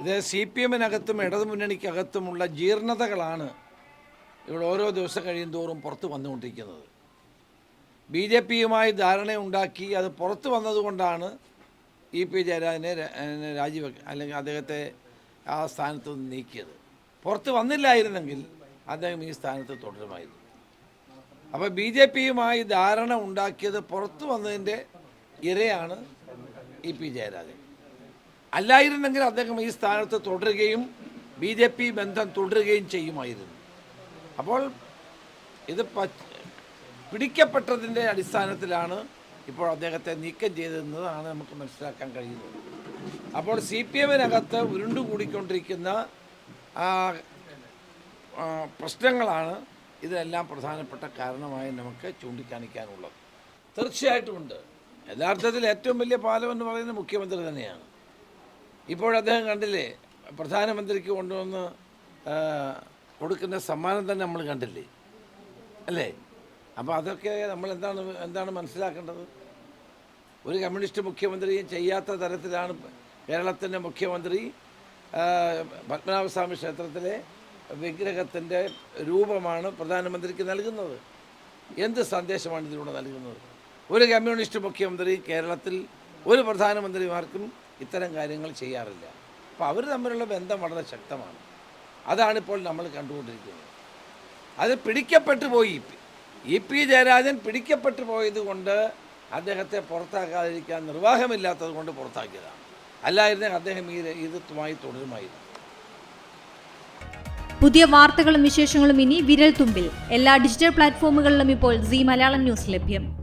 ഇത് C P എമ്മിനകത്തും ഇടതുമുന്നണിക്കകത്തുമുള്ള ജീർണതകളാണ് ഇവിടെ ഓരോ ദിവസം കഴിയും തോറും പുറത്ത് വന്നുകൊണ്ടിരിക്കുന്നത്. ബി ജെ പിയുമായി ധാരണയുണ്ടാക്കി അത് പുറത്ത് വന്നതുകൊണ്ടാണ് ഇ പി ജയരാജനെ രാജിവെക്കുക രാജിവെക്ക അല്ലെങ്കിൽ അദ്ദേഹത്തെ ആ സ്ഥാനത്ത് നിന്ന് നീക്കിയത്. പുറത്ത് വന്നില്ലായിരുന്നെങ്കിൽ അദ്ദേഹം ഈ സ്ഥാനത്ത് തുടരുമായിരുന്നു. അപ്പോൾ ബി ജെ പിയുമായി ധാരണ ഉണ്ടാക്കിയത് പുറത്തു വന്നതിന്റെ ഇരയാണ് ഇ പി ജയരാജൻ. അല്ലായിരുന്നെങ്കിൽ അദ്ദേഹം ഈ സ്ഥാനത്ത് തുടരുകയും ബി ജെ പി ബന്ധം തുടരുകയും ചെയ്യുമായിരുന്നു. അപ്പോൾ ഇത് പിടിക്കപ്പെട്ടതിന്റെ അടിസ്ഥാനത്തിലാണ് ഇപ്പോൾ അദ്ദേഹത്തെ നീക്കം ചെയ്തതെന്നതാണ് നമുക്ക് മനസ്സിലാക്കാൻ കഴിയുന്നത്. അപ്പോൾ സി പി എമ്മിനകത്ത് ഉരുണ്ടുകൂടിക്കൊണ്ടിരിക്കുന്ന പ്രശ്നങ്ങളാണ് ഇതിനെല്ലാം പ്രധാനപ്പെട്ട കാരണമായി നമുക്ക് ചൂണ്ടിക്കാണിക്കാനുള്ളത്. തീർച്ചയായിട്ടുമുണ്ട് യഥാർത്ഥത്തിൽ ഏറ്റവും വലിയ പാലം എന്ന് പറയുന്നത് മുഖ്യമന്ത്രി തന്നെയാണ്. ഇപ്പോൾ അദ്ദേഹം കണ്ടില്ലേ പ്രധാനമന്ത്രിക്ക് കൊണ്ടുവന്ന് കൊടുക്കുന്ന സമ്മാനം തന്നെ നമ്മൾ കണ്ടില്ലേ? അല്ലേ? അപ്പോൾ അതൊക്കെ നമ്മൾ എന്താണ് എന്താണ് മനസ്സിലാക്കേണ്ടത്? ഒരു കമ്മ്യൂണിസ്റ്റ് മുഖ്യമന്ത്രിയും ചെയ്യാത്ത തരത്തിലാണ് കേരളത്തിന്റെ മുഖ്യമന്ത്രി പത്മനാഭസ്വാമി ക്ഷേത്രത്തിലെ വിഗ്രഹത്തിന്റെ രൂപമാണ് പ്രധാനമന്ത്രിക്ക് നൽകുന്നത്. എന്ത് സന്ദേശമാണ് ഇതിലൂടെ നൽകുന്നത്? ഒരു കമ്മ്യൂണിസ്റ്റ് മുഖ്യമന്ത്രി കേരളത്തിൽ ഒരു പ്രധാനമന്ത്രിമാർക്കും ഇത്തരം കാര്യങ്ങൾ ചെയ്യാറില്ല. അപ്പോൾ അവർ തമ്മിലുള്ള ബന്ധം വളരെ ശക്തമാണ്. അതാണിപ്പോൾ നമ്മൾ കണ്ടുകൊണ്ടിരിക്കുന്നത്. അത് പിടിക്കപ്പെട്ടു പോയി. ഇ പി ജയരാജൻ പിടിക്കപ്പെട്ടു പോയത് കൊണ്ട് അദ്ദേഹത്തെ പുറത്താക്കാതിരിക്കാൻ നിർവാഹമില്ലാത്തത് കൊണ്ട് പുറത്താക്കിയതാണ്. അല്ലായിരുന്നെങ്കിൽ അദ്ദേഹം ഈ ഇതുമായി തുടരുമായിരുന്നു. പുതിയ വാർത്തകളും വിശേഷങ്ങളും ഇനി വിരൽ തുമ്പിൽ. എല്ലാ ഡിജിറ്റൽ പ്ലാറ്റ്ഫോമുകളിലും ഇപ്പോൾ സി മലയാളം ന്യൂസ് ലഭ്യം.